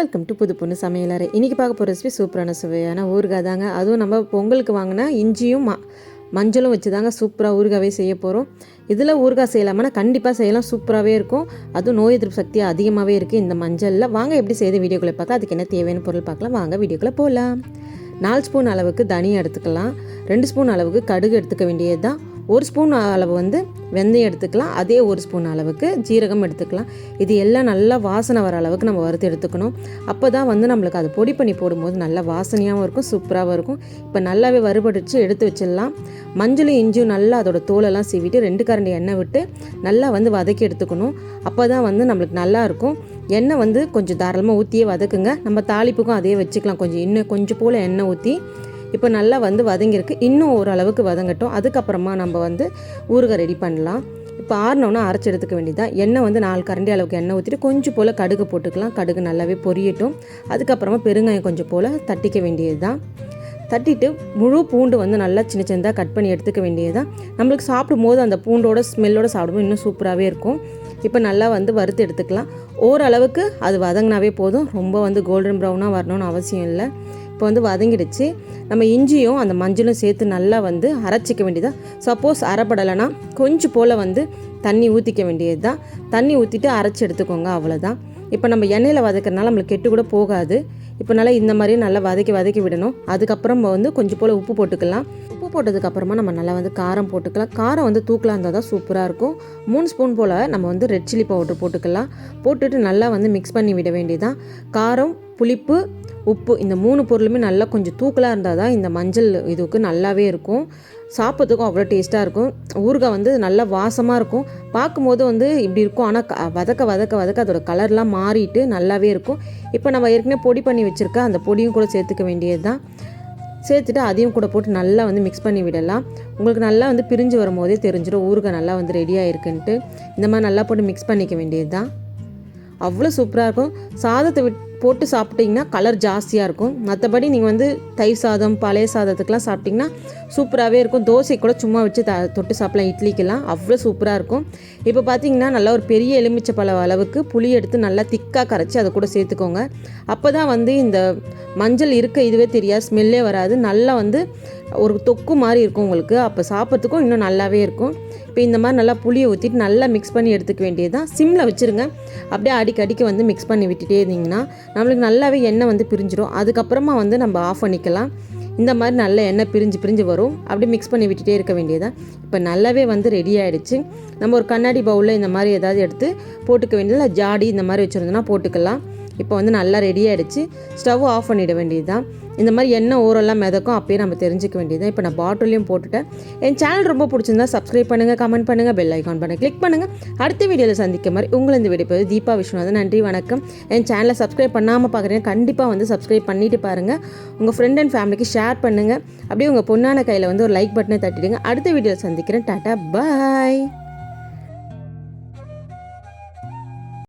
Welcome to புது பொண்ணு சமையலறை இன்றைக்கி பார்க்க போகிற ரெசிபி சூப்பரான சுவையான ஊறுகாய் தாங்க. அதுவும் நம்ம பொங்கலுக்கு வாங்கினா இஞ்சியும் ம மஞ்சளும் வச்சு தாங்க சூப்பராக ஊறுகாவே செய்ய போகிறோம் இதில் ஊறுகாய் செய்யலாமான்னா கண்டிப்பாக செய்யலாம். சூப்பராகவே இருக்கும். அதுவும் நோய் எதிர்ப்பு சக்தி அதிகமாகவே இருக்குது இந்த மஞ்சளில் வாங்க எப்படி செய்து வீடியோக்குள்ளே பார்க்கலாம். அதுக்கு என்ன தேவையான பொருள் பார்க்கலாம். வாங்க வீடியோக்குள்ளே போகலாம் நாலு ஸ்பூன் அளவுக்கு தனியாக எடுத்துக்கலாம். ரெண்டு ஸ்பூன் அளவுக்கு கடுகு எடுத்துக்க வேண்டியது தான் ஒரு ஸ்பூன் அளவு வந்து வெந்தயம் எடுத்துக்கலாம். அதே ஒரு ஸ்பூன் அளவுக்கு ஜீரகம் எடுத்துக்கலாம். இது எல்லாம் நல்லா வாசனை வர அளவுக்கு நம்ம வறுத்து எடுத்துக்கணும். அப்போ தான் வந்து நம்மளுக்கு அது பொடி பண்ணி போடும்போது நல்லா வாசனையாகவும் இருக்கும் சூப்பராகவும் இருக்கும். இப்போ நல்லாவே வறுபடிச்சு எடுத்து வச்சிடலாம். மஞ்சளும் இஞ்சியும் நல்லா அதோட தோலெல்லாம் சீவிட்டு ரெண்டு கரண்டி எண்ணெய் விட்டு நல்லா வந்து வதக்கி எடுத்துக்கணும். அப்போ தான் வந்து நம்மளுக்கு நல்லா இருக்கும். எண்ணெய் வந்து கொஞ்சம் தாராளமாக ஊற்றியே வதக்குங்க. நம்ம தாளிப்புக்கும் அதே வச்சுக்கலாம். கொஞ்சம் இன்னும் கொஞ்சம் போல் எண்ணெய் ஊற்றி இப்போ நல்லா வந்து வதங்கியிருக்கு. இன்னும் ஓரளவுக்கு வதங்கட்டும். அதுக்கப்புறமா நம்ம வந்து ஊறுகாய் ரெடி பண்ணலாம். இப்போ ஆறினோன்னா அரைச்சி எடுத்துக்க வேண்டியதான் எண்ணெய் வந்து நாலு கரண்டி அளவுக்கு எண்ணெய் ஊற்றிட்டு கொஞ்சம் போல் கடுகு போட்டுக்கலாம். கடுகு நல்லாவே பொரியட்டும். அதுக்கப்புறமா பெருங்காயம் கொஞ்சம் போல் தட்டிக்க வேண்டியது தான் தட்டிட்டு முழு பூண்டு வந்து நல்லா சின்ன சின்னதாக கட் பண்ணி எடுத்துக்க வேண்டியது தான் நம்மளுக்கு சாப்பிடும் போது அந்த பூண்டோட ஸ்மெல்லோட சாப்பிடும்போது இன்னும் சூப்பராகவே இருக்கும். இப்போ நல்லா வந்து வறுத்து எடுத்துக்கலாம். ஓரளவுக்கு அது வதங்கினாவே போதும். ரொம்ப வந்து கோல்டன் ப்ரௌனாக வரணும்னு அவசியம் இல்லை. இப்போ வந்து வதங்கிடுச்சு. நம்ம இஞ்சியும் அந்த மஞ்சளும் சேர்த்து நல்லா வந்து அரைச்சிக்க வேண்டியதாக சப்போஸ் அரைப்படலைன்னா கொஞ்சம் போல் வந்து தண்ணி ஊற்றிக்க வேண்டியது தான் தண்ணி ஊற்றிட்டு அரைச்சி எடுத்துக்கோங்க அவ்வளோதான் இப்போ நம்ம எண்ணெயில் வதக்கிறனால நம்மளுக்கு கெட்டு கூட போகாது. இப்போ நல்லா இந்த மாதிரி நல்லா வதக்கி வதக்கி விடணும். அதுக்கப்புறம் வந்து கொஞ்சம் போல் உப்பு போட்டுக்கலாம். உப்பு போட்டதுக்கப்புறமா நம்ம நல்லா வந்து காரம் போட்டுக்கலாம். காரம் வந்து தூக்கலாக இருந்தால் தான் சூப்பராக இருக்கும். மூணு ஸ்பூன் போல் நம்ம வந்து ரெட் சில்லி பவுடர் போட்டுக்கலாம். போட்டுட்டு நல்லா வந்து மிக்ஸ் பண்ணி விட வேண்டியதான் காரம் புளிப்பு உப்பு இந்த மூணு பொருளுமே நல்லா கொஞ்சம் தூக்கலாக இருந்தால் தான் இந்த மஞ்சள் இதுக்கு நல்லாவே இருக்கும். சாப்பிட்றதுக்கும் அவ்வளோ டேஸ்ட்டாக இருக்கும். ஊறுகாய் வந்து நல்லா வாசமாக இருக்கும். பார்க்கும்போது வந்து இப்படி இருக்கும். ஆனால் வதக்க வதக்க வதக்க அதோட கலர்லாம் மாறிட்டு நல்லாவே இருக்கும். இப்போ நம்ம ஏற்கனவே பொடி பண்ணி வச்சுருக்க அந்த பொடியும் கூட சேர்த்துக்க வேண்டியது தான் சேர்த்துட்டு அதையும் கூட போட்டு நல்லா வந்து மிக்ஸ் பண்ணி விடலாம். உங்களுக்கு நல்லா வந்து பிரிஞ்சு வரும்போதே தெரிஞ்சிடும் ஊறுகாய் நல்லா வந்து ரெடியாக இருக்குன்ட்டு. இந்த மாதிரி நல்லா போட்டு மிக்ஸ் பண்ணிக்க வேண்டியது தான் அவ்வளோ சூப்பராக இருக்கும். சாதத்தை விட் போட்டு சாப்பிட்டிங்கன்னா கலர் ஜாஸ்தியாக இருக்கும். மற்றபடி நீங்கள் வந்து தயிர் சாதம் பழைய சாதத்துக்கெலாம் சாப்பிட்டிங்கன்னா சூப்பராகவே இருக்கும். தோசை கூட சும்மா வச்சு த தொட்டு சாப்பிட்லாம். இட்லிக்கெல்லாம் அவ்வளோ சூப்பராக இருக்கும். இப்போ பார்த்தீங்கன்னா நல்லா ஒரு பெரிய எலுமிச்சை பழ அளவுக்கு புளி எடுத்து நல்லா திக்காக கரைச்சி அதை கூட சேர்த்துக்கோங்க. அப்போ தான் வந்து இந்த மஞ்சள் இருக்க இதுவே தெரியாது ஸ்மெல்லே வராது. நல்லா வந்து ஒரு தொக்கு மாதிரி இருக்கும் உங்களுக்கு. அப்போ சாப்பிட்றதுக்கும் இன்னும் நல்லாவே இருக்கும். இப்போ இந்த மாதிரி நல்லா புளியை ஊற்றிட்டு நல்லா மிக்ஸ் பண்ணி எடுத்துக்க வேண்டியது தான் சிம்மில் வச்சுருங்க. அப்படியே அடிக்கடிக்கு வந்து மிக்ஸ் பண்ணி விட்டுட்டே இருந்தீங்கன்னா நம்மளுக்கு நல்லாவே எண்ணெய் வந்து பிரிஞ்சிடும் அதுக்கப்புறமா வந்து நம்ம ஆஃப் பண்ணிக்கலாம். இந்த மாதிரி நல்ல எண்ணெய் பிரிஞ்சு பிரிஞ்சு வரும். அப்படியே மிக்ஸ் பண்ணி விட்டுட்டே இருக்க வேண்டியதான் இப்போ நல்லாவே வந்து ரெடி ஆகிடுச்சு நம்ம ஒரு கண்ணாடி பவுலில் இந்த மாதிரி ஏதாவது எடுத்து போட்டுக்க வேண்டியது இல்லை ஜாடி இந்த மாதிரி வச்சுருந்தோன்னா போட்டுக்கலாம். இப்போ வந்து நல்லா ரெடி ஆகிடுச்சு ஸ்டவ் ஆஃப் பண்ணிட வேண்டியது தான் இந்த மாதிரி எண்ணெய் ஊரெல்லாம் மிதக்கும் அப்பயே நம்ம தெரிஞ்சிக்க வேண்டியது தான் இப்போ நான் பாட்டிலையும் போட்டுட்டேன். என் சேனல் ரொம்ப பிடிச்சிருந்தா சப்ஸ்கிரைப் பண்ணுங்கள் கமெண்ட் பண்ணுங்கள் பெல் ஐக்கான் பண்ண கிளிக் பண்ணுங்கள் அடுத்த வீடியோவில் சந்திக்க மாதிரி உங்களை இந்த வீடியோ தீபா விஸ்வநாதன் நன்றி வணக்கம். என் சேனலை சப்ஸ்கிரைப் பண்ணாமல் பார்க்குறீங்க கண்டிப்பாக வந்து சப்ஸ்கிரைப் பண்ணிட்டு பாருங்கள் உங்கள் ஃப்ரெண்ட் அண்ட் ஃபேமிலிக்கு ஷேர் பண்ணுங்கள் அப்படியே உங்கள் பொண்ணான கையில் வந்து ஒரு லைக் பட்டனை தட்டிடுங்க. அடுத்த வீடியோவில் சந்திக்கிறேன். டாட்டா பாய்